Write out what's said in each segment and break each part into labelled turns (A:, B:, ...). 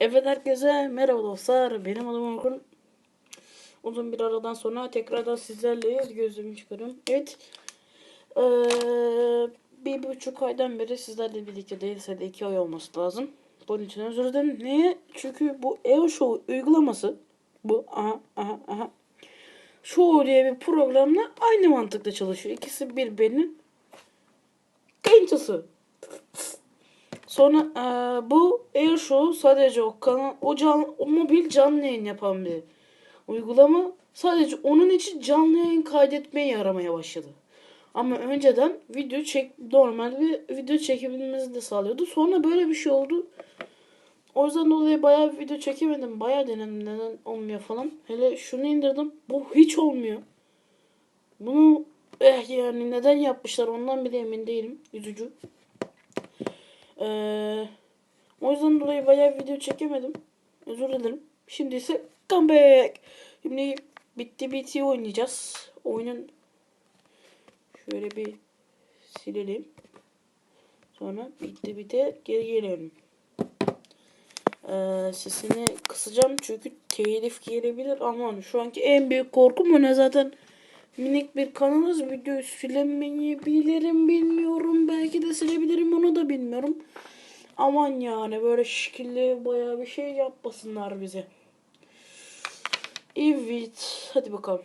A: Evet herkese merhaba dostlar. Benim adım Orkun. Uzun bir aradan sonra tekrardan sizlerleyiz. Gözümü çıkarım. Evet. Ee, bir buçuk aydan beri sizlerle birlikte değilse de iki ay olması lazım. Bunun için özür dilerim. Niye? Çünkü bu EO Show uygulaması bu aha aha aha Show diye bir programla aynı mantıkla çalışıyor. İkisi birbirinin kayıntısı. Sonra eee, bu Air Show sadece o kanal, o, can, o mobil canlı yayın yapan bir uygulama. Sadece onun için canlı yayın kaydetmeye yaramaya başladı. Ama önceden video çek normal bir video çekebilmemizi de sağlıyordu. Sonra böyle bir şey oldu. O yüzden dolayı bayağı video çekemedim. Bayağı denedim neden olmuyor falan. Hele şunu indirdim. Bu hiç olmuyor. Bunu eh yani neden yapmışlar ondan bile emin değilim. Üzücü. Ee, o yüzden dolayı bayağı video çekemedim. Özür dilerim. Şimdi ise comeback. Şimdi bitti bitti oynayacağız. Oyunun şöyle bir silelim. Sonra bitti bitti geri gelelim. Ee, sesini kısacağım çünkü telif gelebilir. Aman şu anki en büyük korkum o ne zaten minik bir kanalız. Videoyu silemeyebilirim bilmiyorum. Belki de silebilirim onu da bilmiyorum. Aman yani böyle şekilli bayağı bir şey yapmasınlar bize. Evet. Hadi bakalım.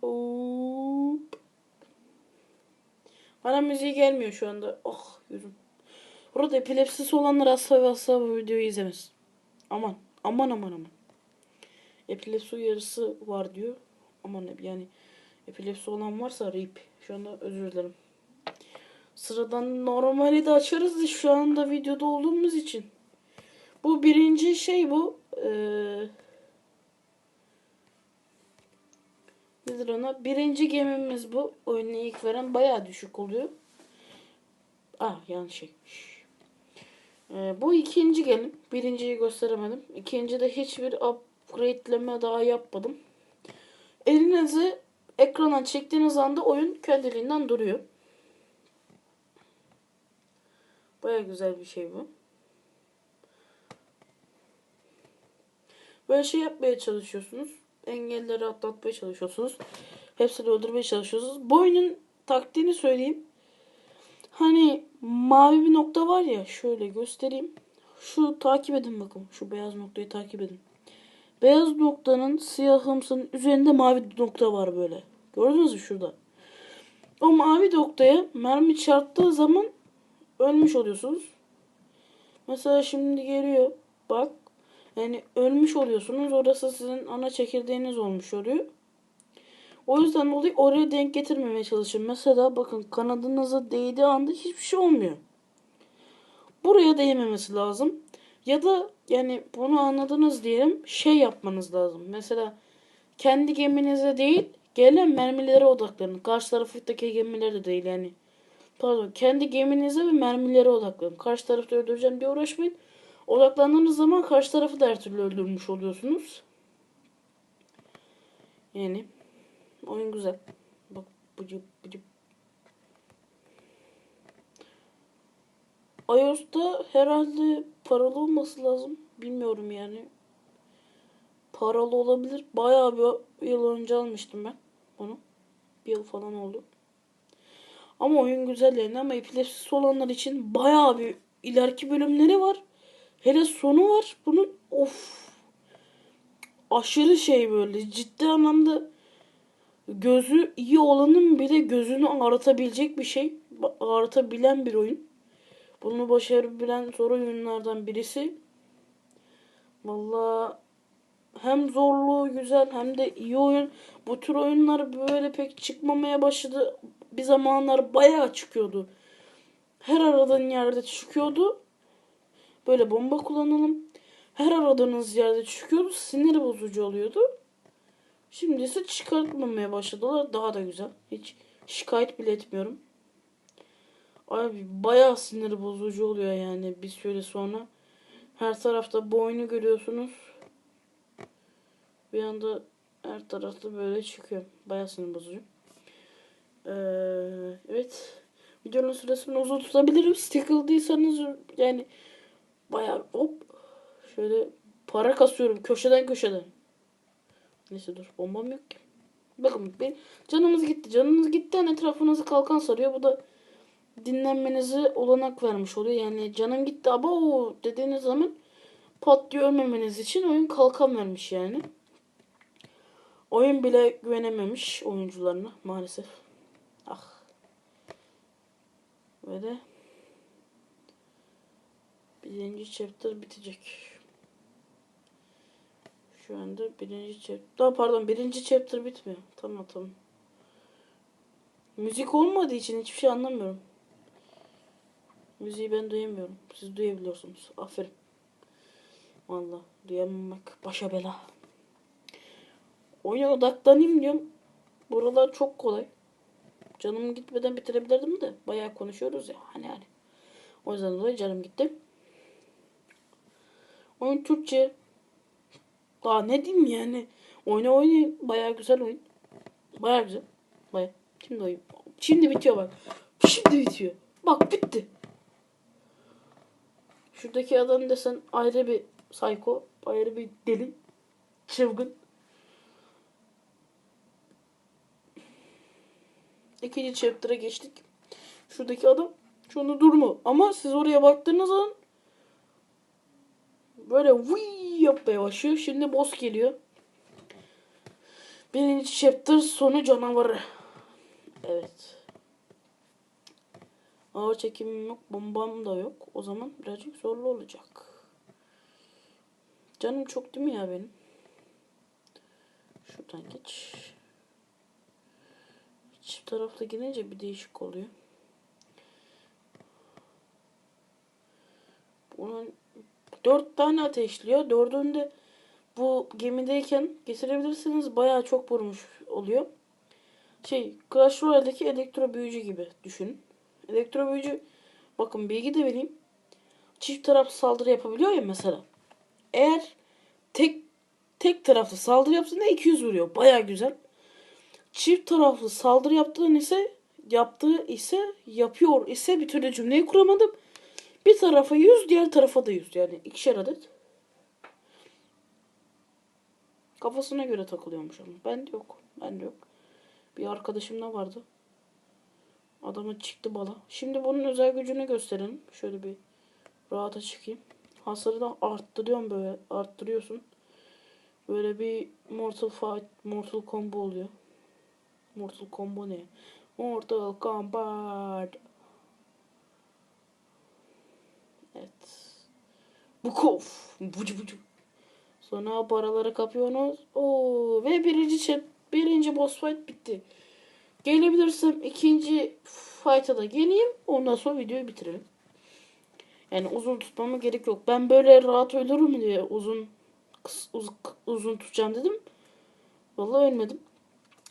A: Hop. Bana müziği gelmiyor şu anda. Oh yüzüm. Burada epilepsisi olanlar asla ve asla bu videoyu izlemez. Aman. Aman aman aman. Epilepsi uyarısı var diyor. Aman yani epilepsi olan varsa rip. Şu anda özür dilerim. Sıradan normali de açarız şu anda videoda olduğumuz için. Bu birinci şey bu. Ee, nedir ona? Birinci gemimiz bu. Oyunu ilk veren bayağı düşük oluyor. Ah yanlış şeymiş. Ee, bu ikinci gelim. Birinciyi gösteremedim. İkinci de hiçbir upgradeleme daha yapmadım. Elinizi ekrana çektiğiniz anda oyun kendiliğinden duruyor. Baya güzel bir şey bu. Böyle şey yapmaya çalışıyorsunuz. Engelleri atlatmaya çalışıyorsunuz. Hepsini öldürmeye çalışıyorsunuz. Bu oyunun taktiğini söyleyeyim. Hani mavi bir nokta var ya şöyle göstereyim. Şu takip edin bakın. Şu beyaz noktayı takip edin. Beyaz noktanın siyahımsının üzerinde mavi nokta var böyle. Gördünüz mü şurada? O mavi noktaya mermi çarptığı zaman ölmüş oluyorsunuz. Mesela şimdi geliyor. Bak. Yani ölmüş oluyorsunuz. Orası sizin ana çekirdeğiniz olmuş oluyor. O yüzden dolayı oraya denk getirmemeye çalışın. Mesela bakın kanadınıza değdiği anda hiçbir şey olmuyor. Buraya değmemesi lazım. Ya da yani bunu anladınız diyelim şey yapmanız lazım. Mesela kendi geminize değil gelen mermilere odaklanın. Karşı taraftaki gemilere de değil yani. Pardon kendi geminize ve mermilere odaklanın. Karşı tarafta öldüreceğim diye uğraşmayın. Odaklandığınız zaman karşı tarafı da her türlü öldürmüş oluyorsunuz. Yani oyun güzel. Bak bıcıp bıcıp. iOS'ta herhalde paralı olması lazım. Bilmiyorum yani. Paralı olabilir. Bayağı bir yıl önce almıştım ben bunu. Bir yıl falan oldu. Ama oyun güzel yani ama epilepsisi olanlar için bayağı bir ileriki bölümleri var. Hele sonu var. Bunun of aşırı şey böyle ciddi anlamda gözü iyi olanın bile gözünü ağrıtabilecek bir şey. Ağrıtabilen bir oyun. Bunu başarabilen zor oyunlardan birisi. Vallahi hem zorluğu güzel hem de iyi oyun. Bu tür oyunlar böyle pek çıkmamaya başladı. Bir zamanlar bayağı çıkıyordu. Her aradığın yerde çıkıyordu. Böyle bomba kullanalım. Her aradığınız yerde çıkıyordu. Sinir bozucu oluyordu. Şimdi ise çıkartmamaya başladılar. Daha da güzel. Hiç şikayet bile etmiyorum. Abi bayağı sinir bozucu oluyor yani bir süre sonra. Her tarafta bu oyunu görüyorsunuz. Bir anda her tarafta böyle çıkıyor. Bayağı sinir bozucu. Ee, evet. Videonun süresini uzun tutabilirim. Sıkıldıysanız yani bayağı hop Şöyle para kasıyorum köşeden köşeden. Neyse dur bombam yok ki. Bakın bir canımız gitti. Canımız gitti hani etrafınızı kalkan sarıyor. Bu da dinlenmenize olanak vermiş oluyor. Yani canım gitti ama o dediğiniz zaman pat diye ölmemeniz için oyun kalkan vermiş yani. Oyun bile güvenememiş oyuncularına maalesef. Ah. Ve de birinci chapter bitecek. Şu anda birinci chapter... Daha pardon birinci chapter bitmiyor. Tamam tamam. Müzik olmadığı için hiçbir şey anlamıyorum. Müziği ben duyamıyorum. Siz duyabiliyorsunuz. Aferin. Vallahi duyamamak başa bela. Oyuna odaklanayım diyorum. Buralar çok kolay. Canım gitmeden bitirebilirdim de. Bayağı konuşuyoruz ya. Hani hani. O yüzden dolayı canım gitti. Oyun Türkçe. Daha ne diyeyim yani. Oyna oynayın. Bayağı güzel oyun. Bayağı güzel. Bayağı. Şimdi oyun. Şimdi bitiyor bak. Şimdi bitiyor. Bak bitti. Şuradaki adam desen ayrı bir psycho. Ayrı bir deli. Çılgın. İkinci chapter'a geçtik. Şuradaki adam şu anda durmu. Ama siz oraya baktığınız zaman böyle vıy yapmaya başlıyor. Şimdi boss geliyor. Birinci chapter sonu canavarı. Evet. Ağır çekimim yok. Bombam da yok. O zaman birazcık zorlu olacak. Canım çok değil mi ya benim? Şuradan geç. Çift taraflı girince bir değişik oluyor. Bunun dört tane ateşliyor. Dördünde bu gemideyken getirebilirsiniz. Bayağı çok vurmuş oluyor. Şey Clash Royale'deki elektro büyücü gibi düşünün. Elektro büyücü bakın bilgi de vereyim. Çift taraflı saldırı yapabiliyor ya mesela. Eğer tek tek taraflı saldırı yaptığında 200 vuruyor. Bayağı güzel çift taraflı saldırı yaptığın ise yaptığı ise yapıyor ise bir türlü cümleyi kuramadım. Bir tarafa 100 diğer tarafa da 100 yani ikişer adet. Kafasına göre takılıyormuş ama. Ben yok. Ben yok. Bir arkadaşımda vardı. Adama çıktı bala. Şimdi bunun özel gücünü gösterelim. Şöyle bir rahata çıkayım. Hasarı da arttırıyorum böyle. Arttırıyorsun. Böyle bir Mortal Fight, Mortal Combo oluyor. Mortal Combo ne? Mortal Kombat. Evet. Bukov. Bucu bucu. Sonra paraları kapıyorsunuz. Oo ve birinci çep, birinci boss fight bitti. Gelebilirsem ikinci fight'a da geleyim. Ondan sonra videoyu bitirelim. Yani uzun tutmama gerek yok. Ben böyle rahat ölürüm diye uzun uz, uzun tutacağım dedim. Vallahi ölmedim.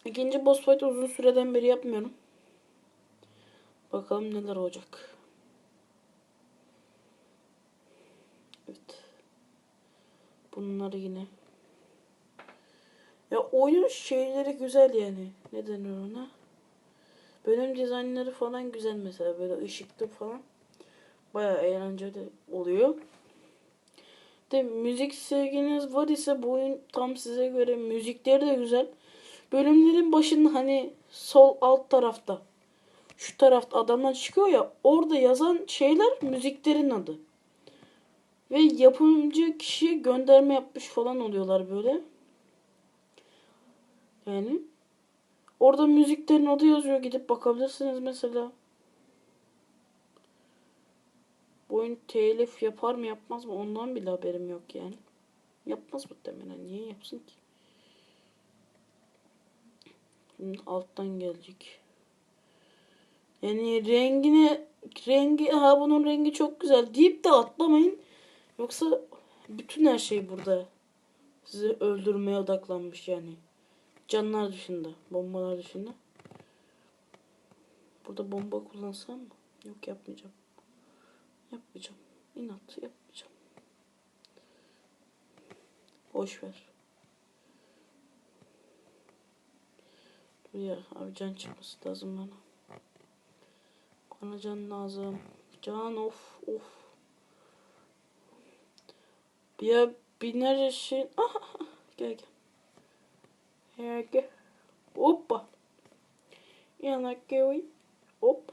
A: İkinci boss fight uzun süreden beri yapmıyorum. Bakalım neler olacak. Evet. Bunlar yine. Ya oyun şeyleri güzel yani. Ne denir ona? Bölüm dizaynları falan güzel mesela. Böyle ışıklı falan. Baya eğlenceli oluyor. De müzik sevginiz var ise bu oyun tam size göre müzikleri de güzel bölümlerin başında hani sol alt tarafta şu tarafta adamlar çıkıyor ya orada yazan şeyler müziklerin adı. Ve yapımcı kişi gönderme yapmış falan oluyorlar böyle. Yani orada müziklerin adı yazıyor gidip bakabilirsiniz mesela. Bu oyun telif yapar mı yapmaz mı ondan bile haberim yok yani. Yapmaz muhtemelen niye yapsın ki? alttan gelecek. Yani rengine rengi ha bunun rengi çok güzel deyip de atlamayın. Yoksa bütün her şey burada sizi öldürmeye odaklanmış yani. Canlar dışında, bombalar dışında. Burada bomba kullansam mı? Yok yapmayacağım. Yapmayacağım. İnat yapmayacağım. Boş ver. Ya abi can çıkması lazım bana. Bana can lazım. Can of of. Ya binlerce şey. Aha, gel gel. Herke. Hoppa. Yana koy. Hop.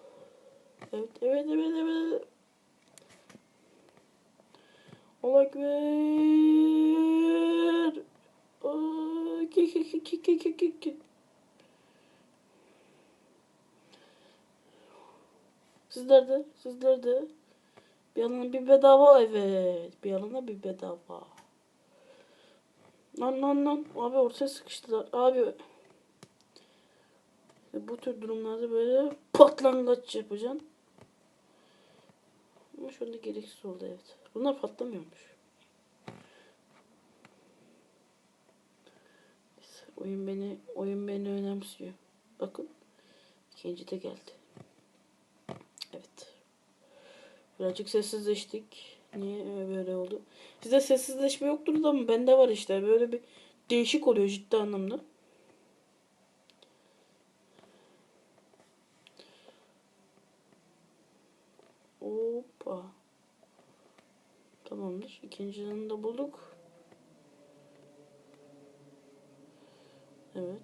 A: Evet evet evet evet. Allah ekber. Ki ki ki ki ki ki ki ki. Sizlerde, sizlerde. Bir yanına bir bedava evet. Bir yanına bir bedava. Lan lan lan. Abi ortaya sıkıştılar. Abi. Bu tür durumlarda böyle patlangaç yapacaksın. Ama anda gereksiz oldu evet. Bunlar patlamıyormuş. Neyse, oyun beni oyun beni önemsiyor. Bakın. ikinci de geldi. Evet. Birazcık sessizleştik. Niye böyle oldu? Sizde sessizleşme yoktur da mı? Bende var işte. Böyle bir değişik oluyor ciddi anlamda. Hoppa. Tamamdır. İkincinin de bulduk. Evet.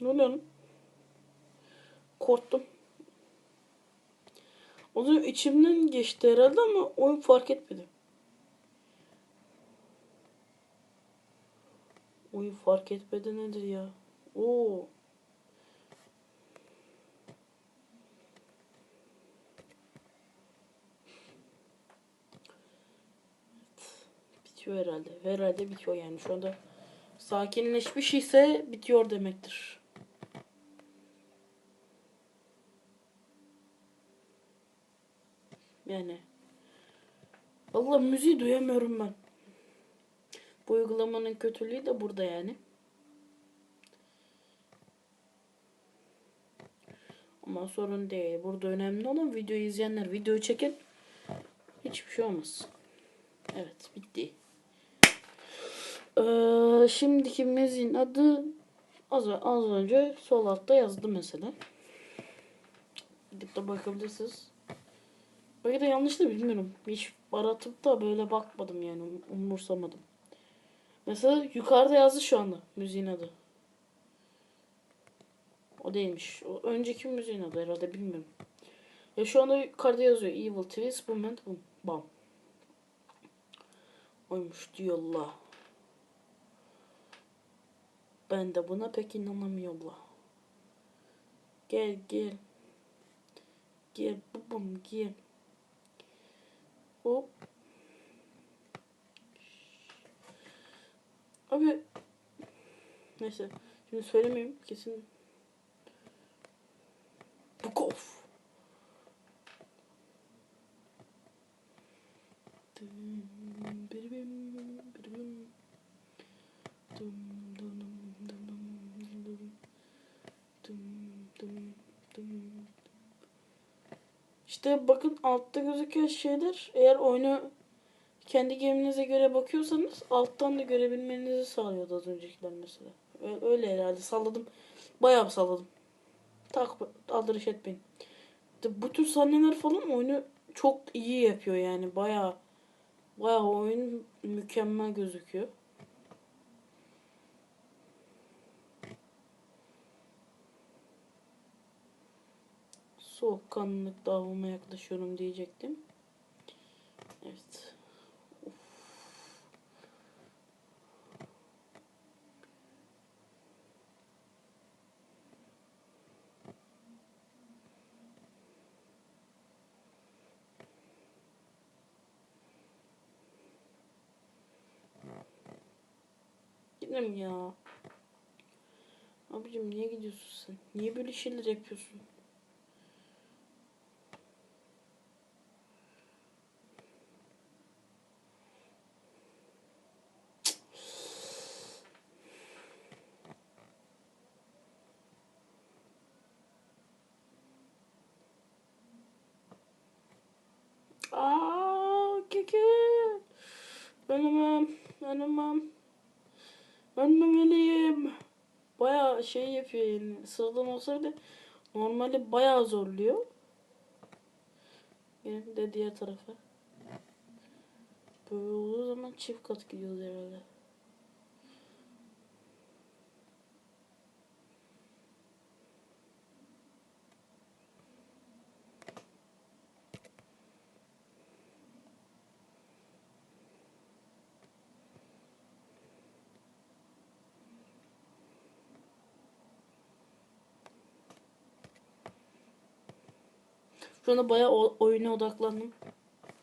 A: Ne oluyor? Korktum. O içimden geçti herhalde ama oyun fark etmedi. Oyun fark etmedi nedir ya? Oo. Bitiyor herhalde. Herhalde bitiyor yani. Şu anda sakinleşmiş ise bitiyor demektir. Yani. Allah müziği duyamıyorum ben. Bu uygulamanın kötülüğü de burada yani. Ama sorun değil. Burada önemli olan videoyu izleyenler. Videoyu çekin. Hiçbir şey olmaz. Evet bitti. Ee, şimdiki mezin adı az, az önce sol altta yazdı mesela. Gidip de bakabilirsiniz. Belki de yanlış da bilmiyorum. Hiç aratıp da böyle bakmadım yani umursamadım. Mesela yukarıda yazdı şu anda müziğin adı. O değilmiş. O önceki müziğin adı herhalde bilmiyorum. Ya şu anda yukarıda yazıyor. Evil Twist Movement Boom. Bam. Oymuş diyorlar. Ben de buna pek inanamıyorum. Gel gel. Gel babam gel. Hop. Abi. Neyse. Şimdi söylemeyeyim. Kesin. Bukov. Dum, İşte bakın altta gözüken şeyler eğer oyunu kendi geminize göre bakıyorsanız alttan da görebilmenizi sağlıyordu az öncekiler mesela. Öyle herhalde salladım. Bayağı bir salladım. Tak aldırış etmeyin. İşte bu tür sahneler falan oyunu çok iyi yapıyor yani. Bayağı bayağı oyun mükemmel gözüküyor. Soğukkanlılık davama yaklaşıyorum diyecektim. Evet. Of. Gidelim ya. Abicim niye gidiyorsun sen? Niye böyle şeyler yapıyorsun? şey yapıyor yani. Sıradan olsa bile normalde bayağı zorluyor. Benim de diğer tarafa. Böyle olduğu zaman çift kat gidiyoruz herhalde. Şu anda bayağı oyuna odaklandım.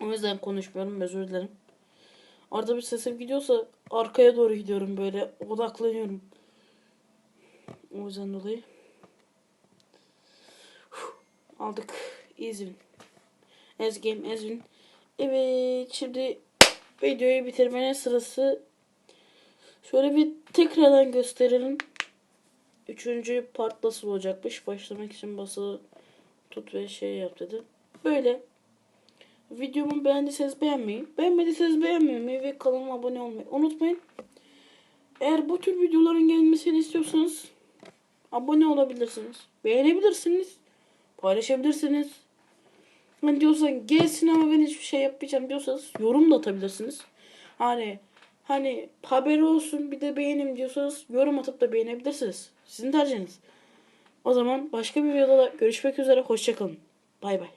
A: O yüzden konuşmuyorum özür dilerim. Arada bir sesim gidiyorsa arkaya doğru gidiyorum böyle odaklanıyorum. O yüzden dolayı. Aldık. Win. As game win. Evet şimdi videoyu bitirmenin sırası. Şöyle bir tekrardan gösterelim. Üçüncü part nasıl olacakmış. Başlamak için basılı tut ve şey yap dedi. Böyle. Videomu beğendiyseniz beğenmeyi, beğenmediyseniz beğenmemeyi ve kanalıma abone olmayı unutmayın. Eğer bu tür videoların gelmesini istiyorsanız abone olabilirsiniz. Beğenebilirsiniz. Paylaşabilirsiniz. Hani diyorsan gelsin ama ben hiçbir şey yapmayacağım diyorsanız yorum da atabilirsiniz. Hani hani haberi olsun bir de beğenim diyorsanız yorum atıp da beğenebilirsiniz. Sizin tercihiniz. O zaman başka bir videoda görüşmek üzere. Hoşçakalın. Bay bay.